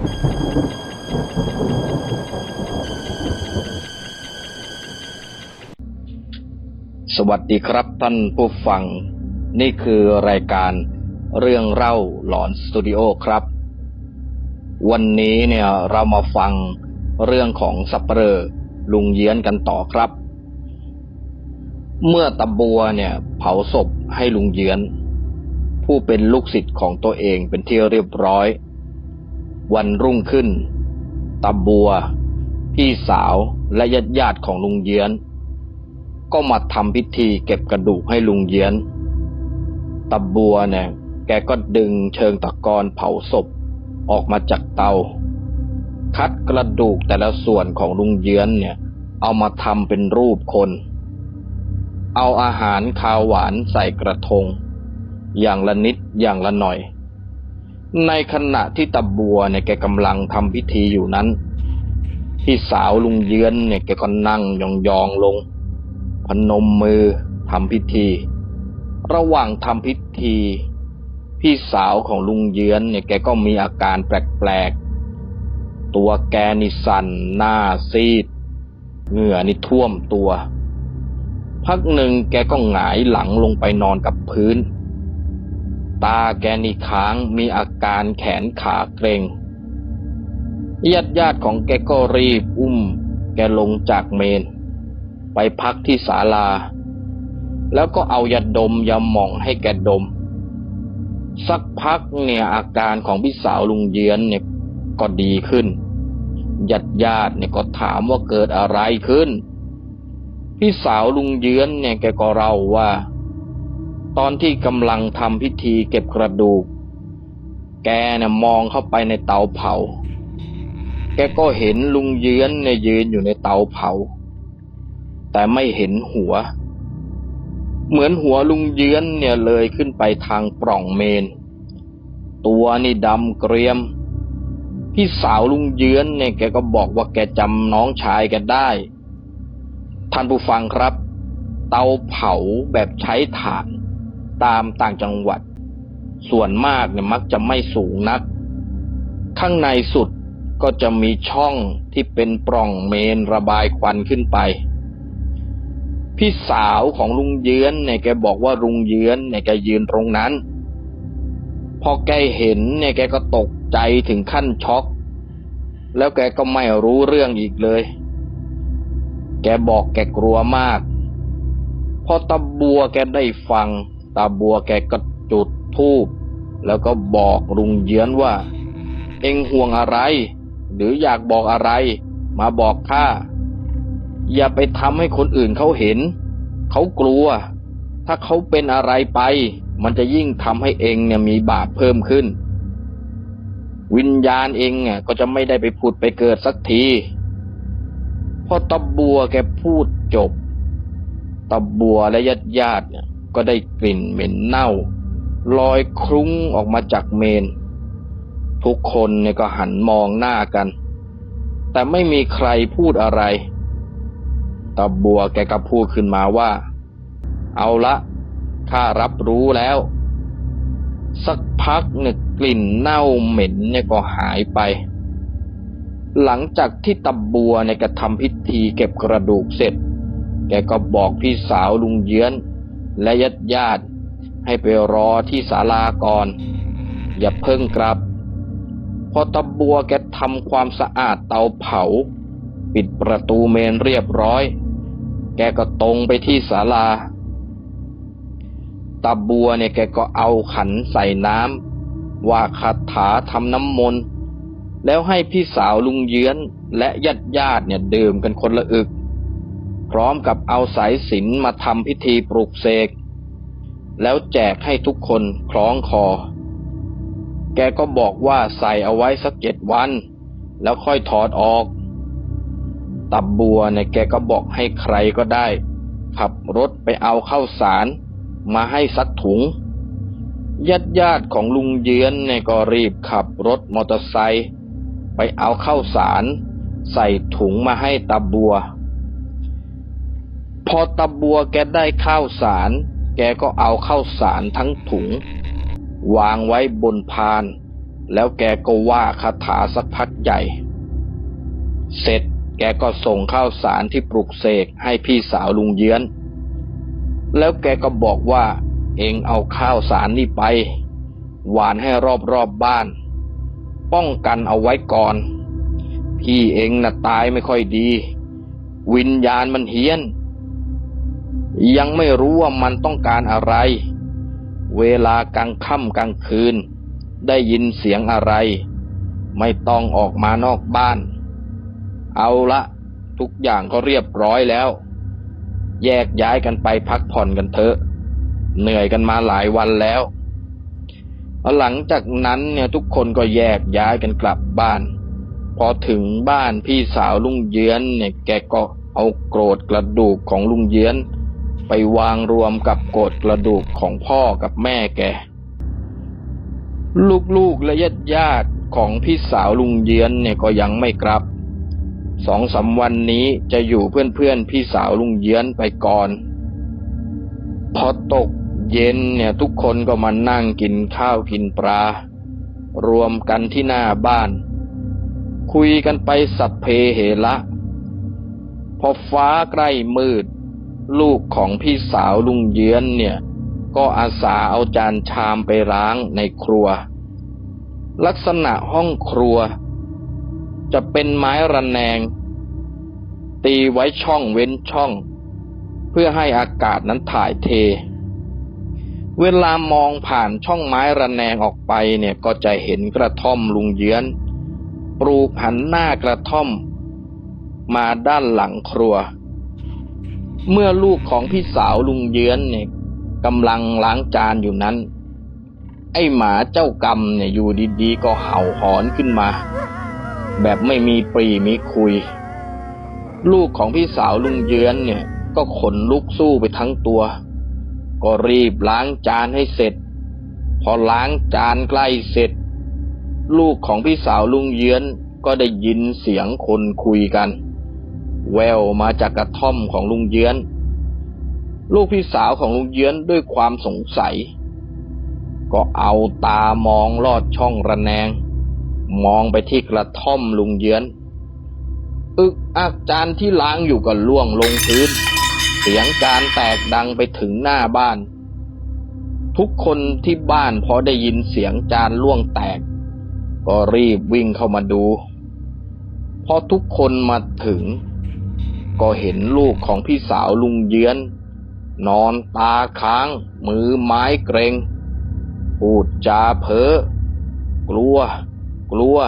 สวัสดีครับท่านผู้ฟัง นี่คือรายการเรื่องเล่าหลอนสตูดิโอครับ วันนี้เนี่ยเรามาฟังเรื่องของสับเปลอลุงเยี้ยนกันต่อครับ เมื่อตะบัวเนี่ย เผาศพให้ลุงเยื้อน ผู้เป็นลูกศิษย์ของตัวเองเป็นที่เรียบร้อย วันรุ่งขึ้นตะบัว พี่สาวและญาติญาติของลุงเยื้อน ก็มาทำพิธีเก็บกระดูกให้ลุงเยื้อนตะบัวเนี่ย แกก็ดึงเชิงตะกอนเผาศพออกมาจากเตา คัดกระดูกแต่ละส่วนของลุงเยื้อนเนี่ย เอามาทำเป็นรูปคน เอาอาหารคาวหวานใส่กระทง อย่างละนิดอย่างละหน่อย ในขณะที่ตะบัวเนี่ยแกกำลังทำพิธีอยู่นั้น พี่สาวลุงเยือนเนี่ยแกก็นั่งยองๆลง พนมมือทำพิธี ระหว่างทำพิธี พี่สาวของลุงเยือนเนี่ยแกก็มีอาการแปลกๆ ตัวแกนี่สั่นหน้าซีด เหงื่อนี่ท่วมตัว พักหนึ่งแกก็หงายหลังลงไปนอนกับพื้น ตาแกนี่ค้างมีอาการแขนขาเกร็งญาติญาติของแกก็รีบอุ้ม แกลงจากเมน ไปพักที่ศาลา แล้วก็เอายาดมยาหม่องให้แกดม สักพักเนี่ยอาการของพี่สาวลุงเยือนเนี่ยก็ดีขึ้นญาติญาติเนี่ยก็ถามว่าเกิดอะไรขึ้น พี่สาวลุงเยือนเนี่ยแกก็เล่าว่า ตอนที่กำลังทำพิธีเก็บกระดูก แกเนี่ยมองเข้าไปในเตาเผา แกก็เห็นลุงเยื้อนเนี่ยยืนอยู่ในเตาเผา แต่ไม่เห็นหัว เหมือนหัวลุงเยื้อนเนี่ยเลยขึ้นไปทางปล่องเมน ตัวนี่ดำเกรียม พี่สาวลุงเยื้อนเนี่ยแกก็บอกว่าแกจำน้องชายแกได้ ท่านผู้ฟังครับ เตาเผาแบบใช้ถ่าน ตามต่างจังหวัด ส่วนมากเนี่ยมักจะไม่สูงนัก ข้างในสุดก็จะมีช่องที่เป็นปล่องเมนระบายควันขึ้นไป พี่สาวของลุงเยือนเนี่ยแกบอกว่าลุงเยือนเนี่ยแกยืนตรงนั้น พอแกเห็นเนี่ยแกก็ตกใจถึงขั้นช็อก แล้วแกก็ไม่รู้เรื่องอีกเลย แกบอกแกกลัวมาก พอตาบัวแกได้ฟัง ตาบัวแกก็จุดธูปแล้วก็บอกลุงเยือนว่า เอ็งห่วงอะไร หรืออยากบอกอะไร มาบอกข้าอย่าไปทำให้คนอื่นเขาเห็น เขากลัว ถ้าเขาเป็นอะไรไป มันจะยิ่งทำให้เองเนี่ยมีบาปเพิ่มขึ้น วิญญาณเองเนี่ยก็จะไม่ได้ไปผุดไปเกิดสักทีพอตะบัวแกพูดจบตะบัวและญาติญาติเนี่ย ก็ได้กลิ่นเหม็นเน่า ลอยคลุ้งออกมาจากเมน ทุกคนเนี่ยก็หันมองหน้ากัน แต่ไม่มีใครพูดอะไรตาบัวแกก็พูดขึ้นมาว่า เอาละข้ารับรู้แล้ว สักพักเนี่ยกลิ่นเน่าเหม็นเนี่ยก็หายไป หลังจากที่ตาบัวเนี่ยก็ทำพิธีเก็บกระดูกเสร็จ แกก็บอกพี่สาวลุงเยื้อน และญาติญาติๆให้ไปรอที่ศาลาก่อน อย่าเพิ่งกลับ พอตะบัวแกทำความสะอาดเตาเผา ปิดประตูเมนเรียบร้อย แกก็ตรงไปที่ศาลาตาบัวเนี่ยแกก็เอาขันใส่น้ำว่าคาถาทำน้ำมนต์ แล้วให้พี่สาวลุงเยื้อนและญาติญาติๆเนี่ยดื่มกันคนละอึก พร้อมกับเอาสายสิญจนมาทำพิธีปลุกเสก แล้วแจกให้ทุกคนคล้องคอ แกก็บอกว่าใส่เอาไว้สักเจ็ดวัน แล้วค่อยถอดออก ตับบัวเนี่ยแกก็บอกให้ใครก็ได้ ขับรถไปเอาข้าวสาร มาให้สักถุงญาติญาติของลุงเยือนเนี่ยก็รีบขับรถมอเตอร์ไซค์ไปเอาข้าวสาร ใส่ถุงมาให้ตาบัว พอตาบัวแกได้ข้าวสาร แกก็เอาข้าวสารทั้งถุง วางไว้บนพาน แล้วแกก็ว่าคาถาสักพักใหญ่ เสร็จแกก็ส่งข้าวสารที่ปลุกเสกให้พี่สาวลุงเยื้อน แล้วแกก็บอกว่า เองเอาข้าวสารนี่ไป หวานให้รอบๆบบ้าน ป้องกันเอาไว้ก่อน พี่เองน่ะตายไม่ค่อยดี วิญญาณมันเฮี้ยน ยังไม่รู้ว่ามันต้องการอะไร เวลากลางค่ำกลางคืน ได้ยินเสียงอะไร ไม่ต้องออกมานอกบ้าน เอาละทุกอย่างก็เรียบร้อยแล้ว แยกย้ายกันไปพักผ่อนกันเถอะ เหนื่อยกันมาหลายวันแล้วหลังจากนั้นเนี่ยทุกคนก็แยกย้ายกันกลับบ้าน พอถึงบ้านพี่สาวลุงเยือนเนี่ยแกก็เอาโกรธกระดูกของลุงเยือน ไปวางรวมกับโกรธกระดูกของพ่อกับแม่แก ลูกๆและญาติญาติๆของพี่สาวลุงเยือนเนี่ยก็ยังไม่กลับสองสามวันนี้จะอยู่เพื่อนๆพี่สาวลุงเยือนไปก่อน พอตกเย็นเนี่ยทุกคนก็มานั่งกินข้าวกินปลารวมกันที่หน้าบ้าน คุยกันไปสัพเพเหระพอฟ้าใกล้มืด ลูกของพี่สาวลุงเยื้อนเนี่ย ก็อาสาเอาจานชามไปล้างในครัว ลักษณะห้องครัว จะเป็นไม้ระแนง ตีไว้ช่องเว้นช่อง เพื่อให้อากาศนั้นถ่ายเท เวลามองผ่านช่องไม้ระแนงออกไปเนี่ยก็จะเห็นกระท่อมลุงเยื้อนปลูกหันหน้ากระท่อม มาด้านหลังครัว เมื่อลูกของพี่สาวลุงเยื้อนเนี่ยกำลังล้างจานอยู่นั้น ไอหมาเจ้ากรรมเนี่ยอยู่ดีๆ ก็เห่าหอนขึ้นมา แบบไม่มีปรีมีคุย ลูกของพี่สาวลุงเยื้อนเนี่ย ก็ขนลุกสู้ไปทั้งตัว ก็รีบล้างจานให้เสร็จ พอล้างจานใกล้เสร็จ ลูกของพี่สาวลุงเยื้อนก็ได้ยินเสียงคนคุยกัน แววมาจากกระท่อมของลุงเยื้อน ลูกพี่สาวของลุงเยื้อนด้วยความสงสัย ก็เอาตามองลอดช่องระแนง มองไปที่กระท่อมลุงเยื้อน อึกอักจานที่ล้างอยู่ก็ล่วงลงพื้น เสียงจานแตกดังไปถึงหน้าบ้าน ทุกคนที่บ้านพอได้ยินเสียงจานล่วงแตก ก็รีบวิ่งเข้ามาดูพอทุกคนมาถึง ก็เห็นลูกของพี่สาวลุงเยือน นอนตาค้าง มือไม้เกรง พูดจาเพ้อกลัว กลัว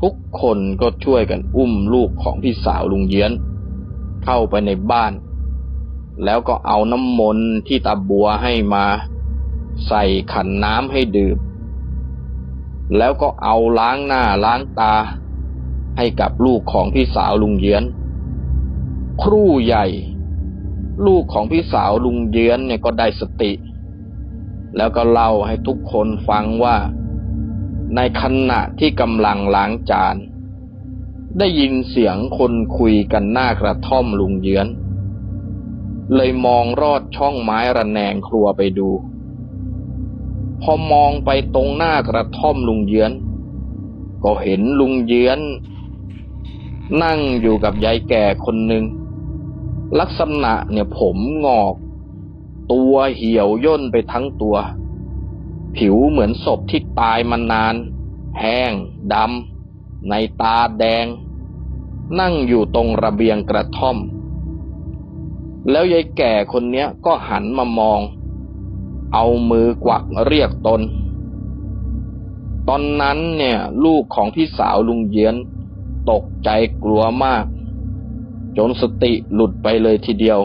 ทุกคนก็ช่วยกันอุ้มลูกของพี่สาวลุงเยือน เข้าไปในบ้าน แล้วก็เอาน้ำมนต์ที่ตาบัวให้มา ใส่ขันน้ำให้ดื่ม แล้วก็เอาล้างหน้าล้างตาให้กับลูกของพี่สาวลุงเยือน ครู่ใหญ่ ลูกของพี่สาวลุงเยื้อนเนี่ยก็ได้สติ แล้วก็เล่าให้ทุกคนฟังว่า ในขณะที่กำลังล้างจาน ได้ยินเสียงคนคุยกันหน้ากระท่อมลุงเยื้อน เลยมองรอดช่องไม้ระแนงครัวไปดู พอมองไปตรงหน้ากระท่อมลุงเยือน ก็เห็นลุงเยือนนั่งอยู่กับยายแก่คนหนึ่ง ลักษณะเนี่ยผมงอก ตัวเหี่ยวย่นไปทั้งตัว ผิวเหมือนศพที่ตายมานาน แห้งดำ ในตาแดง นั่งอยู่ตรงระเบียงกระท่อม แล้วยายแก่คนเนี้ยก็หันมามอง เอามือกวักเรียกตน ตอนนั้นเนี่ย ลูกของพี่สาวลุงเยือนตกใจกลัวมาก จนสติหลุดไปเลยทีเดียว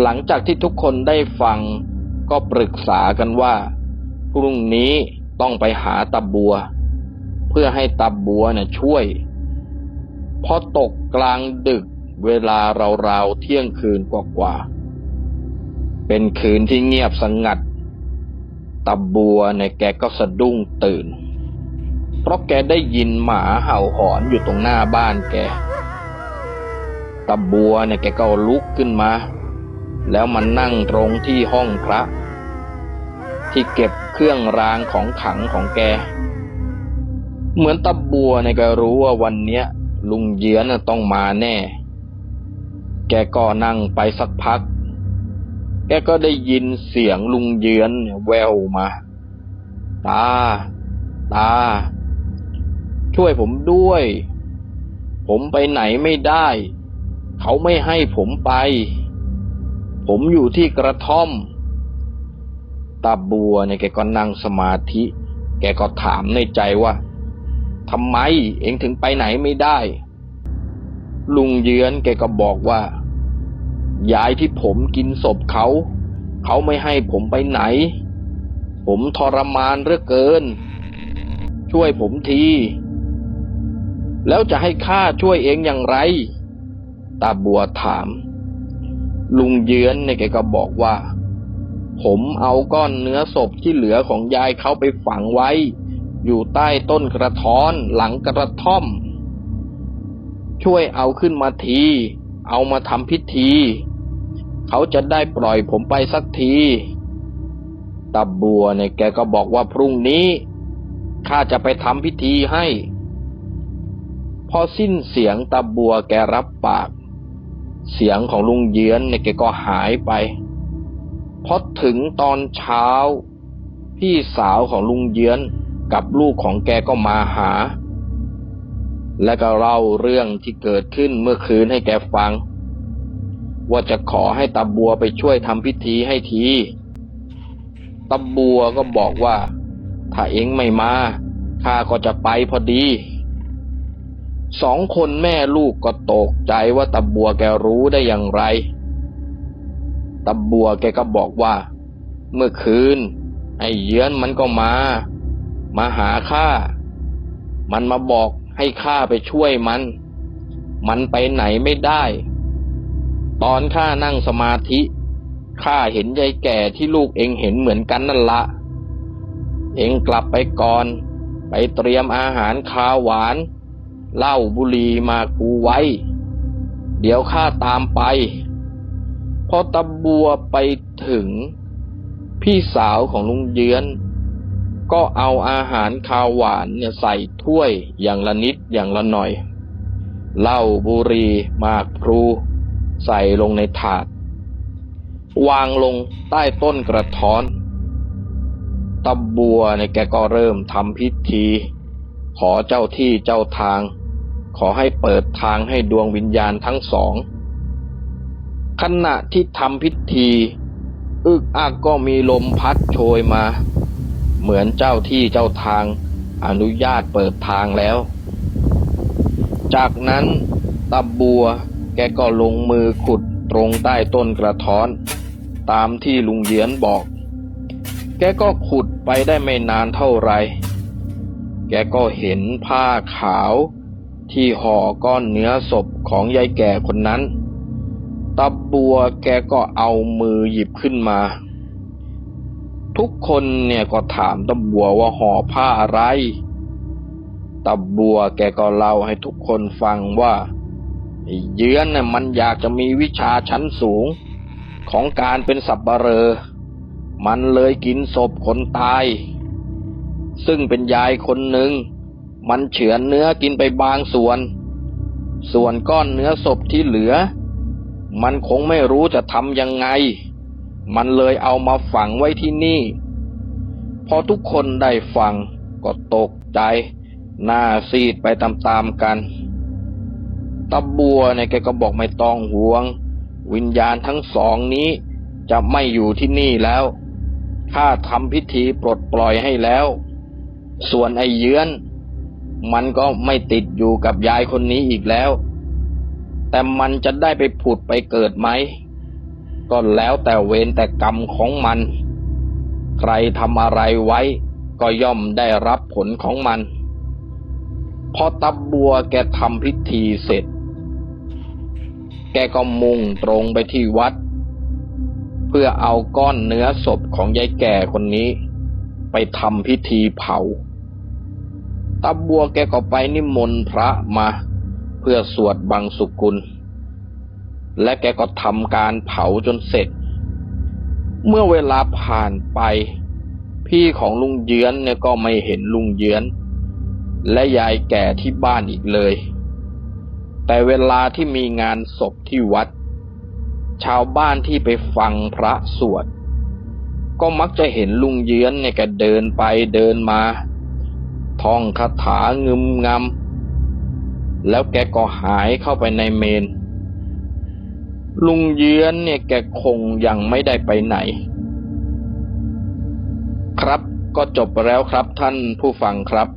หลังจากที่ทุกคนได้ฟังก็ปรึกษากันว่า พรุ่งนี้ต้องไปหาตาบัว เพื่อให้ตาบัวเนี่ยช่วย พอตกกลางดึกเวลาราวๆเที่ยงคืนกว่าๆเป็นคืนที่เงียบสงัดตาบัวเนี่ยแกก็สะดุ้งตื่น เพราะแกได้ยินหมาเห่าหอนอยู่ตรงหน้าบ้านแก ตาบัวเนี่ยแกก็ลุกขึ้นมา แล้วมันนั่งตรงที่ห้องพระ ที่เก็บเครื่องรางของขังของแก เหมือนตะบัวเนี่ยแกรู้ว่าวันเนี้ยลุงเยือนต้องมาแน่ แกก็นั่งไปสักพัก แกก็ได้ยินเสียงลุงเยือนแววมา ตา ตา ช่วยผมด้วย ผมไปไหนไม่ได้ เขาไม่ให้ผมไป ผมอยู่ที่กระท่อม ตาบัวเนี่ยแกก็นั่งสมาธิ แกก็ถามในใจว่าทำไมเองถึงไปไหนไม่ได้ ลุงเยือนแกก็บอกว่ายายที่ผมกินศพเขา เขาไม่ให้ผมไปไหน ผมทรมานเหลือเกิน ช่วยผมที แล้วจะให้ข้าช่วยเองอย่างไร ตาบัวถาม ลุงเยือนเนี่ยแกก็บอกว่า ผมเอาก้อนเนื้อศพที่เหลือของยายเขาไปฝังไว้ อยู่ใต้ต้นกระท้อนหลังกระท่อม ช่วยเอาขึ้นมาที เอามาทำพิธี เขาจะได้ปล่อยผมไปสักทีตาบัวเนี่ยแกก็บอกว่าพรุ่งนี้ข้าจะไปทำพิธีให้ พอสิ้นเสียงตาบัวแกรับปาก เสียงของลุงเยือนเนี่ยแกก็หายไปพอถึงตอนเช้า พี่สาวของลุงเยือนกับลูกของแกก็มาหา และก็เล่าเรื่องที่เกิดขึ้นเมื่อคืนให้แกฟัง ว่าจะขอให้ตาบัวไปช่วยทำพิธีให้ทีตาบัวก็บอกว่า ถ้าเองไม่มาข้าก็จะไปพอดี สองคนแม่ลูกก็ตกใจว่าตาบัวแกรู้ได้อย่างไรตาบัวแกก็บอกว่า เมื่อคืน ไอ้เยือนมันก็มา มาหาข้า มันมาบอกให้ข้าไปช่วยมัน มันไปไหนไม่ได้ ตอนข้านั่งสมาธิข้าเห็นยายแก่ที่ลูกเองเห็นเหมือนกันนั่นละ เองกลับไปก่อน ไปเตรียมอาหารคาวหวาน เหล้าบุหรี่มากูไว้ เดี๋ยวข้าตามไป พอตะบัวไปถึง พี่สาวของลุงเยือน ก็เอาอาหารคาวหวานเนี่ยใส่ถ้วยอย่างละนิดอย่างละหน่อยเหล้าบุหรีมากพลูใส่ลงในถาด วางลงใต้ต้นกระท้อนตะบัวเนี่ยแกก็เริ่มทำพิธี ขอเจ้าที่เจ้าทาง ขอให้เปิดทางให้ดวงวิญญาณทั้งสอง ขณะที่ทำพิธี อึกอักก็มีลมพัดโชยมา เหมือนเจ้าที่เจ้าทางอนุญาตเปิดทางแล้ว จากนั้นตาบัวแกก็ลงมือขุดตรงใต้ต้นกระท้อน ตามที่ลุงเยียนบอก แกก็ขุดไปได้ไม่นานเท่าไหร่แกก็เห็นผ้าขาว ที่ห่อก้อนเนื้อศพของยายแก่คนนั้นตาบัวแกก็เอามือหยิบขึ้นมา ทุกคนเนี่ยก็ถามตาบัวว่าห่อผ้าอะไรตาบัวแกก็เล่าให้ทุกคนฟังว่าเยื้อนน่ะมันอยากจะมีวิชาชั้นสูงของการเป็นสับปะเรอมันเลยกินศพคนตาย ซึ่งเป็นยายคนหนึ่ง มันเฉือนเนื้อกินไปบางส่วน ส่วนก้อนเนื้อศพที่เหลือ มันคงไม่รู้จะทำยังไง มันเลยเอามาฝังไว้ที่นี่ พอทุกคนได้ฟังก็ตกใจหน้าซีดไปตามๆกันตาบัวเนี่ยแกก็บอกไม่ต้องห่วง วิญญาณทั้งสองนี้จะไม่อยู่ที่นี่แล้วข้าทำพิธีปลดปล่อยให้แล้ว ส่วนไอ้เยื้อน มันก็ไม่ติดอยู่กับยายคนนี้อีกแล้ว แต่มันจะได้ไปผุดไปเกิดไหม ก็แล้วแต่เวรแต่กรรมของมัน ใครทำอะไรไว้ก็ย่อมได้รับผลของมัน พอตับบัวแกทำพิธีเสร็จ แกก็มุ่งตรงไปที่วัด เพื่อเอาก้อนเนื้อศพของยายแก่คนนี้ ไปทำพิธีเผา ตาบัวแกก็ไปนิมนต์พระมา เพื่อสวดบังสุกุล และแกก็ทำการเผาจนเสร็จ เมื่อเวลาผ่านไปพพี่ของลุงเยือนเนี่ยก็ไม่เห็นลุงเยือน และยายแก่ที่บ้านอีกเลย แต่เวลาที่มีงานศพที่วัด ชาวบ้านที่ไปฟังพระสวดก็มักจะเห็นลุงเยือนเนี่ยแกเดินไปเดินมา ท่องคาถางึมงำแล้วแกก็หายเข้าไปในเมน ลุงเยือนเนี่ยแกคงยังไม่ได้ไปไหน ครับก็จบไปแล้วครับท่านผู้ฟังครับ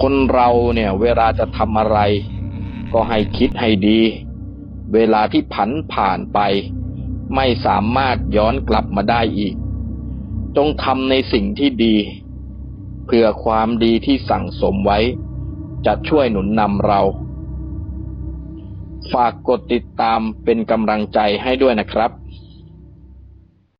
คนเราเนี่ยเวลาจะทำอะไร ก็ให้คิดให้ดี เวลาที่ผันผ่านไป ไม่สามารถย้อนกลับมาได้อีก จงทำในสิ่งที่ดี เพื่อความดีที่สั่งสมไว้ จะช่วยหนุนนำเรา ฝากกดติดตามเป็นกำลังใจให้ด้วยนะครับ